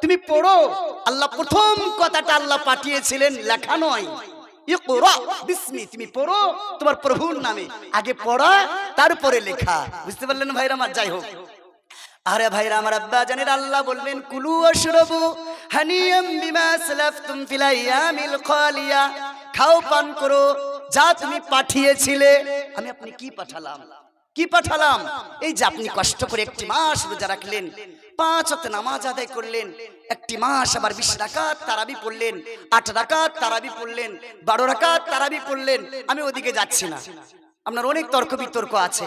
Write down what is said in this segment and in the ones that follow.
তুমি পড়ো। আল্লাহ প্রথম কথাটা আল্লাহ পাঠিয়েছিলেন, লেখা নয়। তুমি পড়ো। তোমার প্রভুর নামে। আগে পড়া, তারপরে লেখা। বুঝতে পারলেন আমার? যাই হোক। আরে ভাইরা আমার আব্বা জানের আল্লাহ বললেন, কুলু আশরাবু হানিয়াম বিমা সালাফতুম ফিল আয়ামিল খালিয়া। খাও, পান করো। যা তুমি পাঠিয়েছিলে। আমি, আপনি কি পাঠালাম? কি পাঠালাম? এই যে আপনি কষ্ট করে একটি মাস রোজা রাখলেন, পাঁচ হতে নামাজ আদায় করলেন, একটি মাস আবার বিশ রাকাত তারাবি পড়লেন, আট রাকাত তারাবি পড়লেন, বারো রাকাত তারাবি পড়লেন, আমি ওদিকে যাচ্ছি না। আপনার অনেক তর্ক বিতর্ক আছে,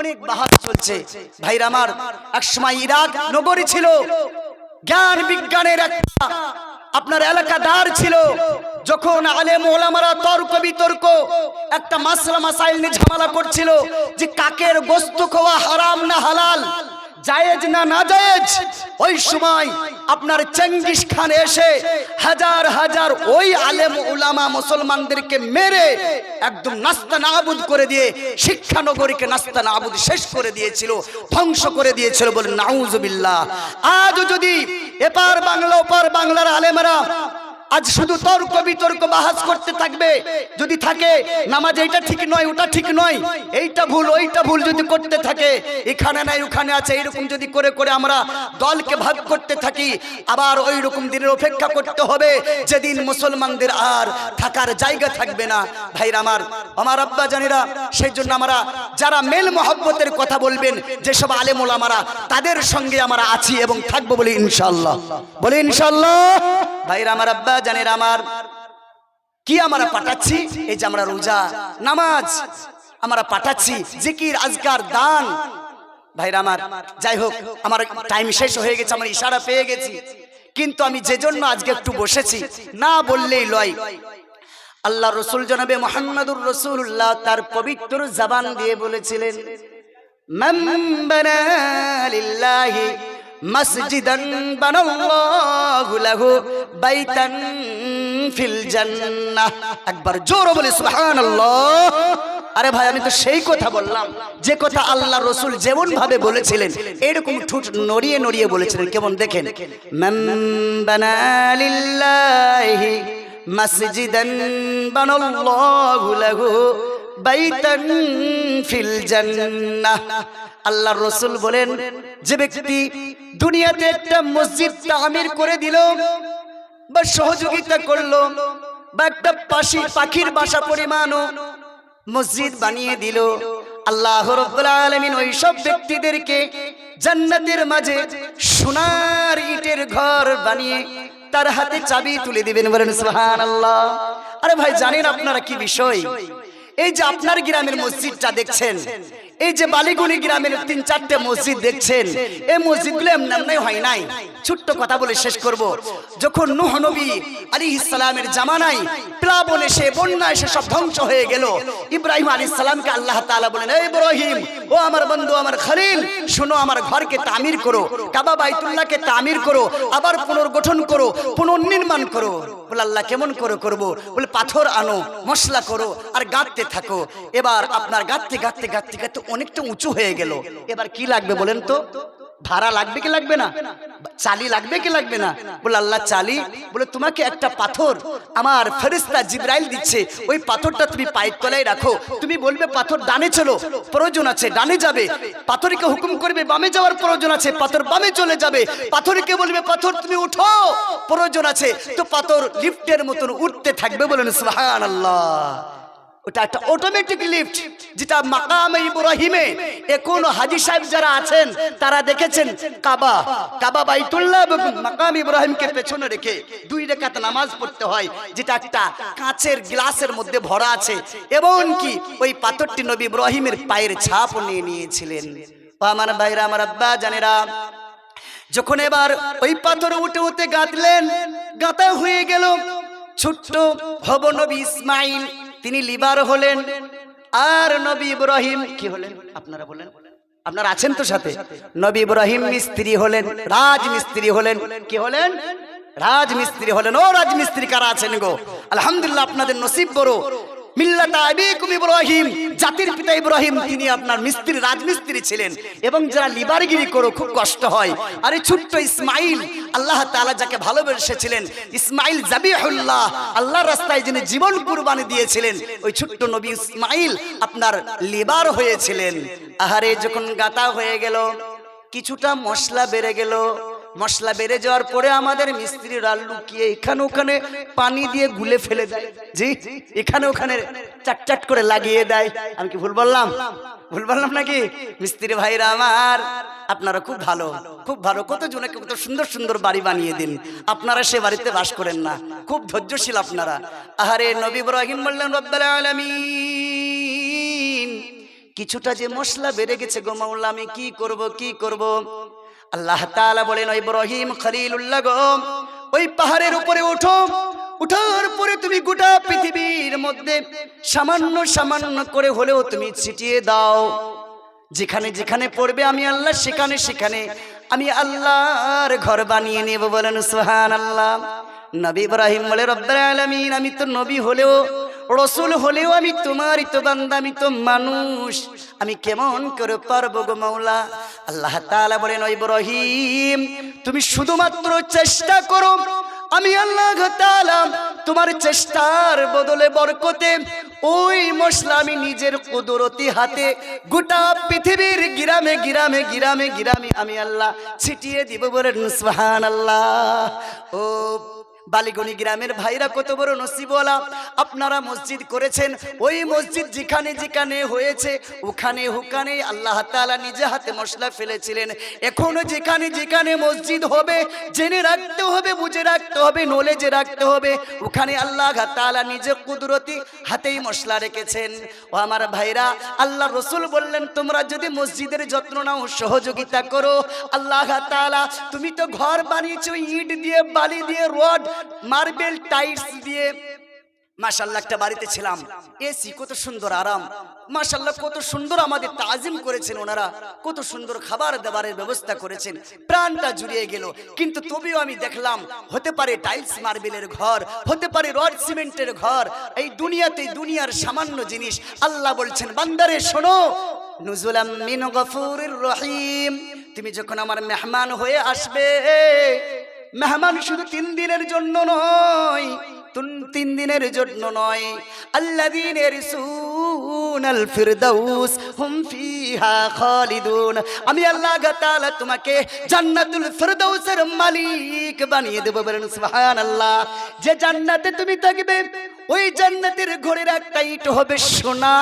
অনেক বাহাত চলছে। ভাইরা আমার এক সময় ইরাক নগরী ছিল, জ্ঞান বিজ্ঞানের একটা আপনার এলাকাদার ছিল। যখন আলেম ওলামারা তর্ক বিতর্ক, একটা মাসলা মাসাইল নিয়ে ঝামেলা করছিল যে কাকের গোস্ত খাওয়া হারাম না হালাল, জায়েজ না না জায়েজ ওই সময় আপনার চেঙ্গিস খান এসে হাজার হাজার ওই আলেম উলামা মুসলমানদেরকে মেরে একদম নাস্তা নাবুদ করে দিয়ে শিক্ষানগরীকে নাস্তা নাবুদ শেষ করে দিয়েছিল, ধ্বংস করে দিয়েছিল বলে নাউজুবিল্লাহ। আজও যদি এপার বাংলা ওপার বাংলার আলেমরা আজ শুধু তর্ক বিতর্ক বাহাস করতে থাকবে। যদি থাকে, নামাজ এইটা ঠিক নয়, ওটা ঠিক নয়। এইটা ভুল, ওইটা ভুল যদি করতে থাকে, এখানে নাই, ওখানে আছে, এইরকম যদি করে করে আমরা দলকে ভাগ করতে থাকি, আবার ওই রকম দিনের অপেক্ষা করতে হবে, যেদিন মুসলমানদের আর থাকার জায়গা থাকবে না। ভাইরা আমার আমার আব্বা জানিরা, সেই জন্য আমরা যারা মেল মহব্বতের কথা বলবেন, যেসব আলেম ওলামারা, তাদের সঙ্গে আমরা আছি এবং থাকব বলে ইনশাল্লাহ বলে ইনশাল্লাহ ভাইরা আমার আব্বা, জানের আমার। কি আমরা পাঠাচ্ছি? এই যে আমরা রোজা, নামাজ আমরা পাঠাচ্ছি, জিকির, আজকার, দান। ভাইরা আমার, যাই হোক, আমার টাইম শেষ হয়ে গেছে, আমার ইশারা পেয়ে গেছি। কিন্তু আমি যে জন্য আজকে একটু বসেছি, না বললেই লয়। আল্লাহ রসুল জনাবে মোহাম্মদুর রসুল্লাহ তার পবিত্র জবান দিয়ে বলেছিলেন মসজিদন বানাল্লাহু লাহু বাইতান ফিল জান্নাহ। একবার জোরে বলি, সুবহানাল্লাহ। আরে ভাই, আমি তো সেই কথা বললাম, যে কথা আল্লাহ রসুল যেমন ভাবে বলেছিলেন, এরকম ঠুট নড়িয়ে নড়িয়ে বলেছিলেন। কেমন দেখেন? মসজিদন বানাল্লাহু লাহু বাইতান ফিল জান্নাহ। আল্লাহর রসুল বলেন, যে ব্যক্তি দুনিয়াতে একটা মসজিদ তামির করে দিল বা সহযোগিতা করল বা একটা পাশি পাখির বাসা পরিমাণও মসজিদ বানিয়ে দিল, আল্লাহ আলামিন ওই সব ব্যক্তিদেরকে জান্নাতের মাঝে সোনার ইটের ঘর বানিয়ে তার হাতে চাবি তুলে দিবেন বলেন সুবহানাল্লাহ। আরে ভাই, জানেন আপনারা কি বিষয়? এই যে আপনার গ্রামের মসজিদটা দেখছেন এই যে বালিগুনি গ্রামের তিন চারটে মসজিদ দেখছেন, এই মসজিদগুলো এমন এমনি হয় নাই? ছোট্ট কথা বলে শেষ করব। যখন নুহ নবী আলী ইসলামের জামানায় প্লাবন এসে, বন্যা এসে সব ধ্বংস হয়ে গেল, ইব্রাহিম আলী ইসলামকে আল্লাহ তাআলা বলেন এই ইব্রাহিম, ও আমার বন্ধু, আমার খলিল, শোনো, আমার ঘরকে তামির করো, কাবা বাইতুল্লাহকে তামির করো, আবার পুনর্গঠন করো, পুনর্নির্মাণ করো। বলে আল্লাহ কেমন করে করব? বলে, পাথর আনো, মশলা করো, আর গাঁততে থাকো। এবার আপনার গাঁততে গাঁততে গাঁততে গাঁততে অনেকটা উঁচু হয়ে গেল। এবার কি লাগবে বলেন তো? ভাড়া লাগবে কি লাগবে না? চালি লাগবে কি লাগবে না? বলে আল্লাহ চালি। বলে, তোমাকে একটা পাথর আমার ফেরিস্তা জিব্রাইল দিচ্ছে। ওই পাথরটা তুমি পায়ের তলায় রাখো। তুমি বলবে, পাথর ডানে চলো, প্রয়োজন আছে, ডানে যাবে। পাথরকে হুকুম করবে, বামে যাওয়ার প্রয়োজন আছে, পাথর বামে চলে যাবে। পাথরকে বলবে, পাথর তুমি উঠো, প্রয়োজন আছে। তো পাথর লিফটের মতন উঠতে থাকবে বলেন, সুবহানাল্লাহ। ওটা একটা অটোমেটিক লিফট যেটা মাকাম ইব্রাহিমে, এখন হাজি সাহেব যারা আছেন, তারা দেখেছেন কাবা কাবা বাইতুল্লাহ মাকাম ইব্রাহিমকে পেছনে রেখে দুই রেখাত নামাজ পড়তে হয়, যেটা একটা কাঁচের গ্লাসের মধ্যে ভরা আছে এবং কি ওই পাথরটি নবী ইব্রাহিমের পায়ের ছাপ নিয়ে নিয়েছিলেন। আমার ভাইরা, আমার আব্বা, জানেরা, যখন এবার ওই পাথর উঠে উঠে গাঁথলেন, গাঁথা হয়ে গেল ছোট্ট হব নবী ইসমাইল। তিনি লিবার হলেন। আর নবী ইব্রাহিম কি হলেন? আপনারা বলেন। আপনারা আছেন তো সাথে। নবী ইব্রাহিম মিস্ত্রি হলেন, রাজমিস্ত্রি হলেন। কি হলেন? রাজমিস্ত্রি হলেন। ও রাজমিস্ত্রি কারা আছেন গো? আলহামদুলিল্লাহ আপনাদের নসিব বড়। মিল্লাতা জাতির আপনার মিস্ত্রি, রাজমিস্ত্রি ছিলেন। এবং যারা লিবারগিরি খুব কষ্ট হয়। আর ছোট্ট আল্লাহ তাআলা যাকে ভালোবেসেছিলেন, ইসমাইল রাস্তায় যিনি জীবন কুরবানি দিয়েছিলেন, ওই ছোট্ট নবী ইসমাইল আপনার লিবার হয়েছিলেন। আহারে, যখন গাতা হয়ে গেল, কিছুটা মশলা বেড়ে গেল মশলা বেড়ে যাওয়ার পরে আমাদের মিস্ত্রিরা লুকিয়ে এখানে ওখানে পানি দিয়ে গুলে ফেলে দেয়। জি, এখানে ওখানে চাট চাট করে লাগিয়ে দেয়। আমি কি ভুল বললাম? ভুল বললাম নাকি? মিস্ত্রি ভাইরা আমার, আপনারা খুব ভালো খুব ভালো। কত জনকে কত সুন্দর সুন্দর বাড়ি বানিয়ে দিন। আপনারা সে বাড়িতে বাস করেন না। খুব ধৈর্যশীল আপনারা। আহারে নবী ইব্রাহিম বললেন, রব্বাল আলামিন, কিছুটা যে মশলা বেড়ে গেছে গো মাওলা, আমি কি করব কি করব? আল্লাহ তাআলা বলেন ইব্রাহিম খলিলুল্লাহ গো, ওই পাহাড়ের উপরে ওঠো উঠার পরে তুমি গোটা পৃথিবীর মধ্যে সামান্য সামান্য করে হলেও তুমি ছিটিয়ে দাও। যেখানে যেখানে পড়বে আমি আল্লাহ, সেখানে সেখানে আমি আল্লাহর ঘর বানিয়ে নেব। বলেন সুহান আল্লাহ নবী ইব্রাহিম বলে, রব্বাল আলামিন, আমি তো নবী হলেও রসুল হলেও আমি তোমারই তো বান্দা, আমি তো মানুষ। আমি কেমন করে পারব গো মাওলা? আল্লাহ তাআলা বলেন, "ও ইব্রাহিম, তুমি শুধুমাত্র চেষ্টা করো। আমি আল্লাহ তোমার চেষ্টার বদলে বরকতে ওই মশলা আমি নিজের কুদরতি হাতে গোটা পৃথিবীর গিরামে গিরামে গিরামে গিরামে আমি আল্লাহ ছিটিয়ে দিব বলে সুবহান আল্লাহ ও বালিগনি গ্রামের ভাইরা কত বড় নসিবওয়ালা। আপনারা মসজিদ করেছেন, ওই মসজিদ যেখানে যেখানে হয়েছে, ওখানে ওখানে আল্লাহ তাআলা নিজে হাতে মশলা ফেলেছিলেন। এখনও যেখানে যেখানে মসজিদ হবে, জেনে রাখতে হবে, বুঝে রাখতে হবে নলেজে রাখতে হবে। ওখানে আল্লাহ তাআলা নিজে কুদরতি হাতেই মশলা রেখেছেন। ও আমার ভাইরা, আল্লাহ রসুল বললেন, তোমরা যদি মসজিদের যত্ন নাও, সহযোগিতা করো, আল্লাহ তাআলা, তুমি তো ঘর বানিয়েছো, ইট দিয়ে, বালি দিয়ে, রড মার্বেল টাইলস দিয়ে মাশাল্লাহ একটা বাড়িতে ছিলাম। এসি কত সুন্দর আরাম। মাশাল্লাহ কত সুন্দর আমাদের তাজিম করেছেন ওনারা। কত সুন্দর খাবার দাবারের ব্যবস্থা করেছেন। প্রাণটা জুড়িয়ে গেল। কিন্তু তবেও আমি দেখলাম, হতে পারে টাইলস মার্বেলের ঘর, হতে পারে রড সিমেন্টের ঘর। এই দুনিয়াতে দুনিয়ার সামান্য জিনিস। আল্লাহ বলছেন, বান্দারে, শোনো। নুজুলাম মিন রহিম। তুমি যখন আমার মেহমান হয়ে আসবে মেহমান শুধু তিন দিনের জন্য নয়, তিন দিনের জন্য নয়। আল্লাযীনা ইয়ারসুনাল ফিরদাউস হুম ফিহা খালিদুন। আমি আল্লাহ তাআলা তোমাকে জান্নাতুল ফিরদাউসের মালিক বানিয়ে দেব বলেন সুবহানাল্লাহ। যে জান্নাতে তুমি থাকবে, ওই জান্নাতের ঘরের একটা ইট হবে সোনা।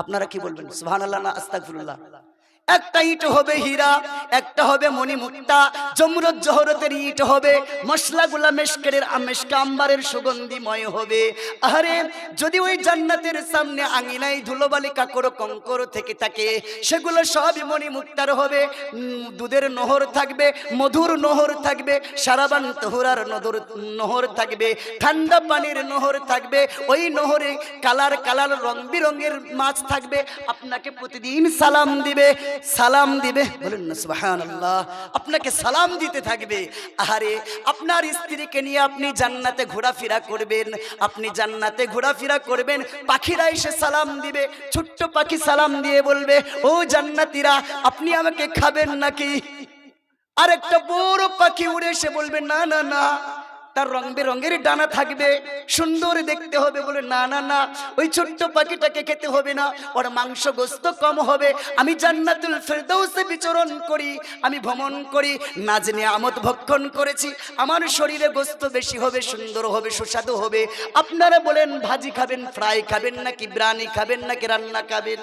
আপনারা কি বলবেন? সুবহানাল্লাহ না, আস্তাগফিরুল্লাহ। একটা ইট হবে হীরা, একটা হবে মণিমুক্তা জমরত জহরতের ইট হবে, মশলাগুলা মেশকের আমেশকা আম্বারের সুগন্ধিময় হবে। আরে যদি ওই জান্নাতের সামনে আঙিনাই ধুলোবালি কাকর কঙ্কর থেকে থাকে, সেগুলো সবই মণিমুক্তার হবে। দুধের নহর থাকবে, মধুর নহর থাকবে, সারাবান তহুরার নদর, নহর থাকবে, ঠান্ডা পানির নহর থাকবে, ওই নহরে কালার কালার রং বিরঙের মাছ থাকবে, আপনাকে প্রতিদিন সালাম দিবে। সালাম দিবে? বলুন না, সুবহানাল্লাহ। আপনাকে সালাম দিতে থাকবে। আহারে, আপনার স্ত্রীকে নিয়ে আপনি জান্নাতে ঘোরাফেরা করবেন। আপনি জান্নাতে ঘোরাফেরা করবেন। পাখিরা এসে সালাম দিবে। ছোট্ট পাখি সালাম দিয়ে বলবে, ও জান্নাতীরা, আপনি আমাকে খাবেন নাকি? আর একটা বড় পাখি উড়ে এসে বলবে, না না না। তার রং বেরঙের ডানা থাকবে। সুন্দর দেখতে হবে বলে, না না না, ওই ছোট্ট পাখিটাকে খেতে হবে না। ওর মাংস গোস্ত কম হবে। আমি জান্নাতুল ফেরদৌসে বিচরণ করি, আমি ভ্রমণ করি। নাজনে আমদ ভক্ষণ করেছি। আমার শরীরে গোস্ত বেশি হবে, সুন্দর হবে, সুস্বাদু হবে। আপনারা বলেন, ভাজি খাবেন, ফ্রাই খাবেন নাকি বিরিয়ানি খাবেন নাকি রান্না খাবেন?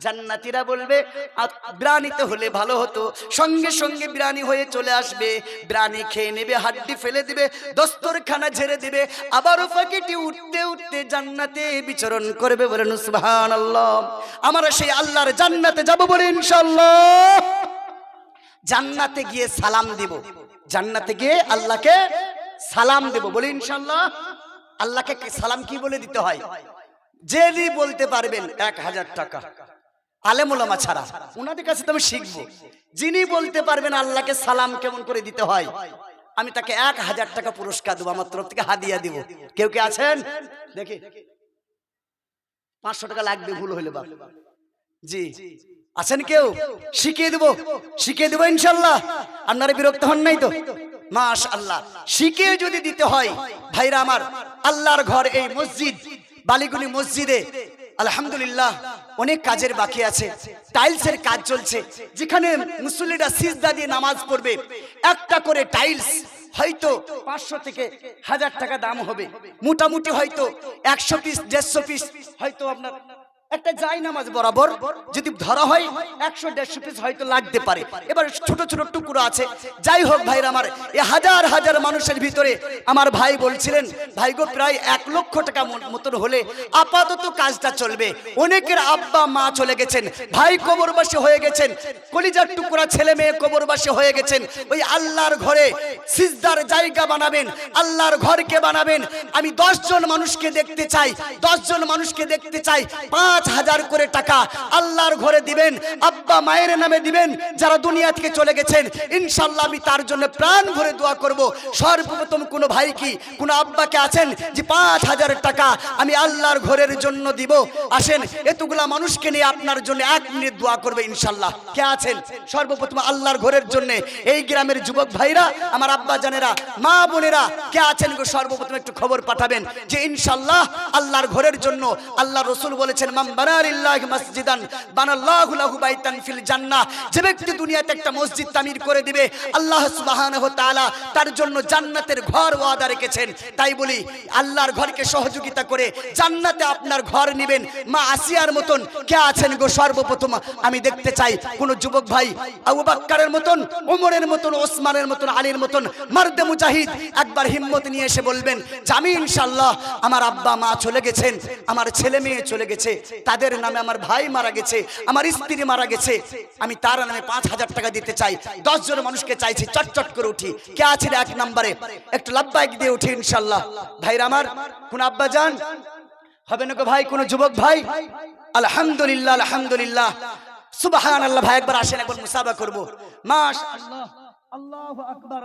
জান্নাতিরা বলবে "আ- বিরানিতে হলে ভালো হতো। সঙ্গে সঙ্গে বিরানি হয়ে চলে আসবে। বিরানি খেয়ে নেবে, হাড্ডি ফেলে দিবে, দস্তরখানা ঝেড়ে দিবে। আবারও পাখিটি উঠতে উঠতে জান্নাতে বিচরণ করবে বলেন সুবহান আল্লাহ আমরা সেই আল্লাহর জান্নাতে যাব বলে ইনশাল্লাহ জান্নাতে গিয়ে সালাম দিব। জান্নাতে গিয়ে আল্লাহকে সালাম দেব বলে ইনশাল্লাহ আল্লাহকে সালাম কি বলে দিতে হয়? যিনি বলতে পারবেন, এক হাজার টাকা। আলেমুলামা ছাড়া। ওনাদের কাছে তো আমি শিখব। যিনি বলতে পারবেন আল্লাহকে সালাম কেমন করে দিতে হয়, আমি তাকে এক হাজার টাকা পুরস্কার দেবো, আমার তরফ থেকে হাদিয়া দিব। কেউ কে আছেন? দেখি। পাঁচশো টাকা লাগবে, ভুল হইলে বাপ। জি। আছেন কেউ? শিখিয়ে দেবো। শিখিয়ে দেবো ইনশাল্লাহ। আপনারা বিরক্ত হন নাই তো? মাস আল্লাহ শিখিয়ে যদি দিতে হয়, ভাইরা আমার, আল্লাহর ঘর এই মসজিদ বালিগুনি মসজিদে আলহামদুলিল্লাহ, অনেক কাজের বাকি আছে টাইলসের কাজ চলছে। যেখানে মুসল্লিরা সিজদা দিয়ে নামাজ পড়বে, একটা করে টাইলস হয়তো পাঁচশো থেকে হাজার টাকা দাম হবে। মোটামুটি হয়তো একশো পিস দেড়শো পিস হয়তো আপনার একটা যাই নামাজ বরাবর যদি ধরা হয়, একশো দেড়শো পিস হয়তো লাগতে পারে। এবার ছোট ছোট টুকরো আছে। যাই হোক ভাইরা আমার, এ হাজার হাজার মানুষের ভিতরে আমার ভাই বলছিলেন, ভাই গো, প্রায় এক লক্ষ টাকা মতন হলে আপাতত কাজটা চলবে। অনেকের আব্বা, মা চলে গেছেন, ভাই কবরবাসী হয়ে গেছেন, কলিজার টুকরা ছেলে মেয়ে কবরবাসী হয়ে গেছেন। ওই আল্লাহর ঘরে সিজদার জায়গা বানাবেন, আল্লাহর ঘরকে বানাবেন। আমি দশজন মানুষকে দেখতে চাই, দশজন মানুষকে দেখতে চাই। পাঁচ হাজার করে টাকা আল্লাহর ঘরে দিবেন, আব্বা মায়ের নামে দিবেন, যারা দুনিয়া থেকে চলে গেছেন। ইনশাল্লাহ আমি তার জন্য প্রাণ ভরে দোয়া করব। সর্বপ্রথম কোনো ভাই কি, কোনো আব্বাকে আছেন যে পাঁচ হাজার টাকা আমি আল্লাহর ঘরের জন্য দিব? আসেন, এতগুলা মানুষকে নিয়ে আপনার জন্য এক মিনিট দোয়া করবে ইনশাল্লাহ কে আছেন? সর্বপ্রথম আল্লাহর ঘরের জন্য। এই গ্রামের যুবক ভাইরা, আমার আব্বা জানেরা, মা বোনেরা, কে আছেন সর্বপ্রথম একটু খবর পাঠাবেন যে ইনশাল্লাহ আল্লাহর ঘরের জন্য আল্লাহ রসুল বলেছেন মাম মসজিদান, বানাল্লাহু লাহু বাইতান ফিল জান্নাহ। যে ব্যক্তি দুনিয়াতে একটা মসজিদ তামির করে দিবে, আল্লাহ সুবহানাহু তাআলা তার জন্য জান্নাতের ঘর ওয়াদা রেখেছেন। তাই বলি, আল্লাহর ঘরকে সহযোগিতা করে জান্নাতে আপনার ঘর নেবেন। মা আসিয়ার মতন, কে আছেন গো সর্বপ্রথম? আমি দেখতে চাই, কোন যুবক ভাই, আবু বাক্কারের মতন ওমরের মতন, ওসমানের মতন, আলীর মতন, মার্দে মুজাহিদ, একবার হিম্মত নিয়ে এসে বলবেন যে আমি ইনশাল্লাহ আমার আব্বা মা চলে গেছেন, আমার ছেলে মেয়ে চলে গেছে তাদের নামে আমার ভাই মারা গেছে, আমার স্ত্রী মারা গেছে। আমি তার নামে পাঁচ হাজার টাকা দিতে চাই। দশ জন মানুষকে চাইছি, চটচট করে উঠি। কে আছে এক নম্বরে? একটু লাভবাইক দিয়ে উঠি ইনশাল্লাহ ভাইরা আমার, কোন আব্বা যান? হবে না ভাই, কোন যুবক ভাই? আলহামদুলিল্লাহ আলহামদুলিল্লাহ। সুবাহান আল্লাহ ভাই, একবার আসেন, একবার মুসাবা করব। মাস আল্লাহ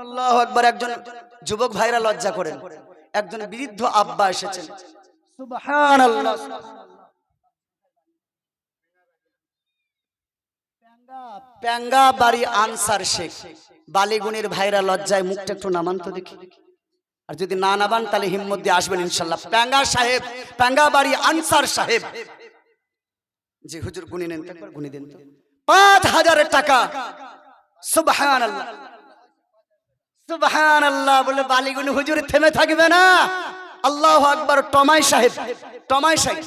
আল্লাহ একজন যুবক ভাইরা লজ্জা করেন। একজন বৃদ্ধ আব্বা এসেছেন। প্যাঙ্গা বাড়ি আনসার শেখ। বালিগুনির ভাইরা লজ্জায় মুখটা একটু নামান তো দেখি। আর যদি না নামান, তাহলে হিম্মত দিয়ে আসবেন ইনশাল্লাহ। প্যাঙ্গা সাহেব, প্যাঙ্গা বাড়ি আনসার সাহেব। জি, হুজুর, গুনি নেন গুনি দেন তো। পাঁচ হাজার টাকা। সুবহান আল্লাহ সুবহান আল্লাহ বলে বালিগুনি হুজুর, থেমে থাকবে না। আল্লাহ আকবার, টমাই সাহেব টমাই সাহেব।